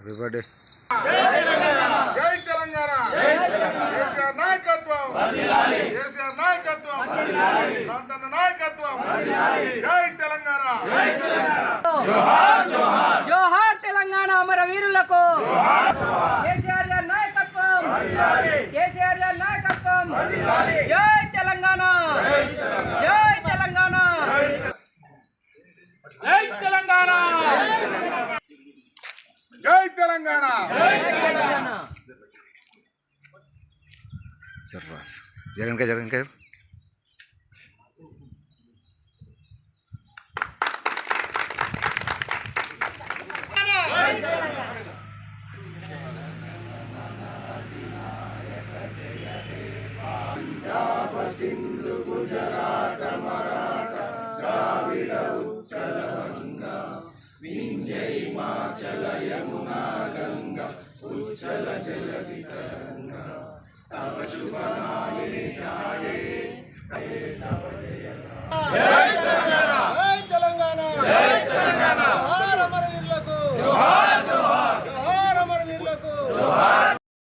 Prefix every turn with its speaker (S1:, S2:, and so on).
S1: everybody
S2: జై తెలంగాణ కేసీఆర్ నాయకత్వం కేసీఆర్ నాయకత్వం ప్రాంతన్న నాయకత్వం జై తెలంగాణ
S3: జోహార్ తెలంగాణ అమర వీరులకు కేసీఆర్ గారి నాయకత్వం. జై తెలంగాణ జై తెలంగాణ
S4: జై తెలంగాణ
S2: సింధు గుజరాట
S1: మరాఠ ద్రావిడ ఉచ్చల
S2: వంగ వింధ్య హిమాచల యమునా గంగ ఉచ్చల జల వితరంగ తవ శుభ జాయే